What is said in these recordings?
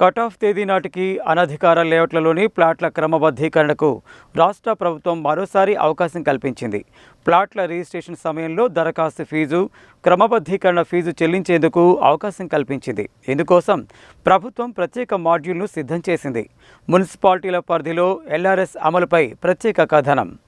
Cutoff తేదీ నాటికి అనధికార లేఅవుట్లలోని ప్లాట్ల క్రమబద్ధీకరణకు రాష్ట్ర ప్రభుత్వం మరోసారి అవకాశం కల్పించింది. ప్లాట్ల రిజిస్ట్రేషన్ సమయంలో దరఖాస్తు ఫీజు క్రమబద్ధీకరణ ఫీజు చెల్లించేందుకు అవకాశం కల్పించింది. ఇందుకోసం ప్రభుత్వం ప్రత్యేక మాడ్యూల్ను సిద్ధం చేసింది. మున్సిపాలిటీల పరిధిలో ఎల్ఆర్ఎస్ అమలుపై ప్రత్యేక కథనం.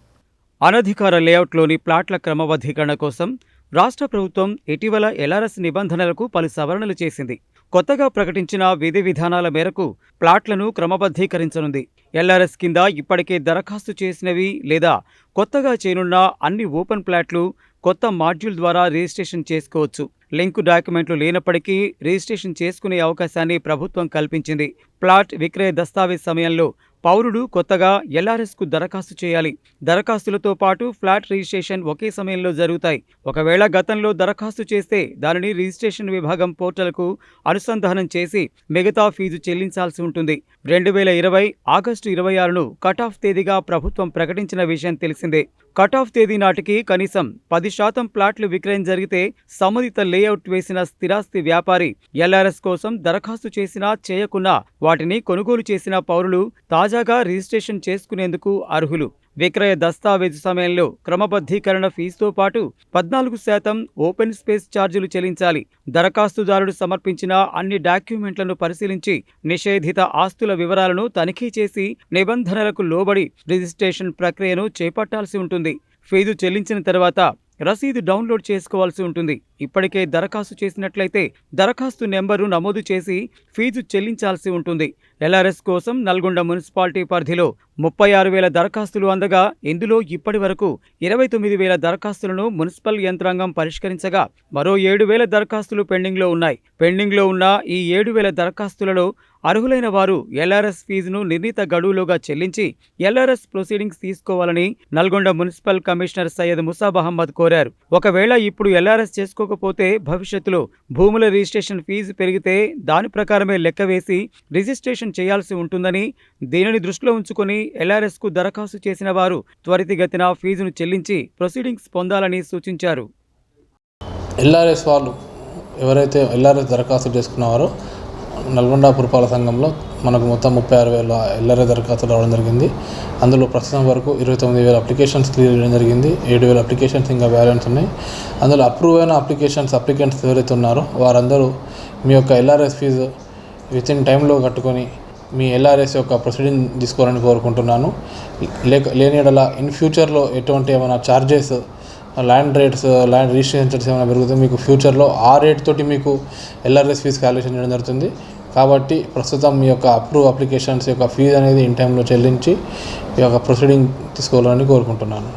అనధికార లేఅవుట్లోని ప్లాట్ల క్రమబద్ధీకరణ కోసం రాష్ట్ర ప్రభుత్వం ఇటీవల ఎల్ఆర్ఎస్ నిబంధనలకు పలు సవరణలు చేసింది. కొత్తగా ప్రకటించిన విధి విధానాల మేరకు ప్లాట్లను క్రమబద్ధీకరించనుంది. ఎల్ఆర్ఎస్ కింద ఇప్పటికే దరఖాస్తు చేసినవి లేదా కొత్తగా చేయనున్న అన్ని ఓపెన్ ప్లాట్లు కొత్త మాడ్యూల్ ద్వారా రిజిస్ట్రేషన్ చేసుకోవచ్చు. లింకు డాక్యుమెంట్లు లేనప్పటికీ రిజిస్ట్రేషన్ చేసుకునే అవకాశాన్ని ప్రభుత్వం కల్పించింది. ప్లాట్ విక్రయ దస్తావేజ్ సమయంలో పౌరుడు కొత్తగా ఎల్ఆర్ఎస్కు దరఖాస్తు చేయాలి. దరఖాస్తులతో పాటు ఫ్లాట్ రిజిస్ట్రేషన్ ఒకే సమయంలో జరుగుతాయి. ఒకవేళ గతంలో దరఖాస్తు చేస్తే దానిని రిజిస్ట్రేషన్ విభాగం పోర్టల్కు అనుసంధానం చేసి మిగతా ఫీజు చెల్లించాల్సి ఉంటుంది. రెండు వేల ఇరవై ఆగస్టు ఇరవై ఆరును కట్ ఆఫ్ తేదీగా ప్రభుత్వం ప్రకటించిన విషయం తెలిసిందే. కట్ ఆఫ్ తేదీ నాటికి కనీసం పది శాతం ప్లాట్లు విక్రయం జరిగితే సంబంధిత లేఅవుట్ వేసిన స్థిరాస్తి వ్యాపారి ఎల్ఆర్ఎస్ కోసం దరఖాస్తు చేసినా చేయకున్నా వాటిని కొనుగోలు చేసిన పౌరులు తాజాగా రిజిస్ట్రేషన్ చేసుకునేందుకు అర్హులు. విక్రయ దస్తావేజు సమయంలో క్రమబద్ధీకరణ ఫీజుతో పాటు పద్నాలుగు శాతం ఓపెన్ స్పేస్ ఛార్జీలు చెల్లించాలి. దరఖాస్తుదారుడు సమర్పించిన అన్ని డాక్యుమెంట్లను పరిశీలించి నిషేధిత ఆస్తుల వివరాలను తనిఖీ చేసి నిబంధనలకు లోబడి రిజిస్ట్రేషన్ ప్రక్రియను చేపట్టాల్సి ఉంటుంది. ఫీజు చెల్లించిన తర్వాత రసీదు డౌన్లోడ్ చేసుకోవాల్సి ఉంటుంది. ఇప్పటికే దరఖాస్తు చేసినట్లయితే దరఖాస్తు నెంబరు నమోదు చేసి ఫీజు చెల్లించాల్సి ఉంటుంది. ఎల్ఆర్ఎస్ కోసం నల్గొండ మున్సిపాలిటీ పరిధిలో ముప్పై ఆరు వేల దరఖాస్తులు అందగా ఇందులో ఇప్పటి వరకు ఇరవై తొమ్మిది వేల దరఖాస్తులను మున్సిపల్ యంత్రాంగం పరిష్కరించగా మరో ఏడు వేల దరఖాస్తులు పెండింగ్లో ఉన్నాయి. పెండింగ్లో ఉన్న ఈ ఏడు వేల దరఖాస్తులలో అర్హులైన వారు ఎల్ఆర్ఎస్ ఫీజును నిర్ణీత గడువులోగా చెల్లించి ఎల్ఆర్ఎస్ ప్రొసీడింగ్స్ తీసుకోవాలని నల్గొండ మున్సిపల్ కమిషనర్ సయ్యద్ ముసాబ్ అహ్మద్ కోరారు. ఒకవేళ ఇప్పుడు ఎల్ఆర్ఎస్ చేసుకోకపోతే భవిష్యత్తులో భూముల రిజిస్ట్రేషన్ ఫీజు పెరిగితే దాని ప్రకారమే లెక్క వేసి రిజిస్ట్రేషన్ చేయాల్సి ఉంటుందని దీనిని దృష్టిలో ఉంచుకొని ఎల్ఆర్ఎస్కు దరఖాస్తు చేసిన వారు త్వరితగతిన ఫీజును చెల్లించి ప్రొసీడింగ్స్ పొందాలని సూచించారు. ఎల్ఆర్ఎస్ వాళ్ళు ఎవరైతే ఎల్ఆర్ఎస్ దరఖాస్తు చేసుకున్నారో నల్గొండ పురపాలక సంఘంలో మనకు మొత్తం ముప్పై ఆరు వేల ఎల్ఆర్ఎస్ దరఖాస్తులు రావడం జరిగింది. అందులో ప్రస్తుతం వరకు ఇరవై తొమ్మిది వేల అప్లికేషన్స్ క్లియర్ చేయడం జరిగింది. ఏడు వేల అప్లికేషన్స్ ఇంకా బ్యాలెన్స్ ఉన్నాయి. అందులో అప్రూవ్ అయిన అప్లికేషన్స్ అప్లికెంట్స్ ఎవరైతే ఉన్నారో వారందరూ మీ యొక్క ఎల్ఆర్ఎస్ ఫీజు విత్ ఇన్ టైంలో కట్టుకొని మీ ఎల్ఆర్ఎస్ యొక్క ప్రొసీడింగ్ తీసుకోవాలని కోరుకుంటున్నాను. లేక లేని ఇన్ ఫ్యూచర్లో ఎటువంటి ఏమైనా charges land rates land registration charges ఏమైనా పెరుగుతుంది మీకు ఫ్యూచర్లో ఆ రేట్ తోటి మీకు ఎల్ఆర్ఎస్ ఫీజు క్యాలిక్యులేషన్ చేయడం జరుగుతుంది. కాబట్టి ప్రస్తుతం మీ యొక్క అప్రూవ్ అప్లికేషన్స్ యొక్క ఫీజు అనేది ఇన్ టైంలో చెల్లించి ఈ యొక్క ప్రొసీడింగ్ తీసుకోవాలని కోరుకుంటున్నాను.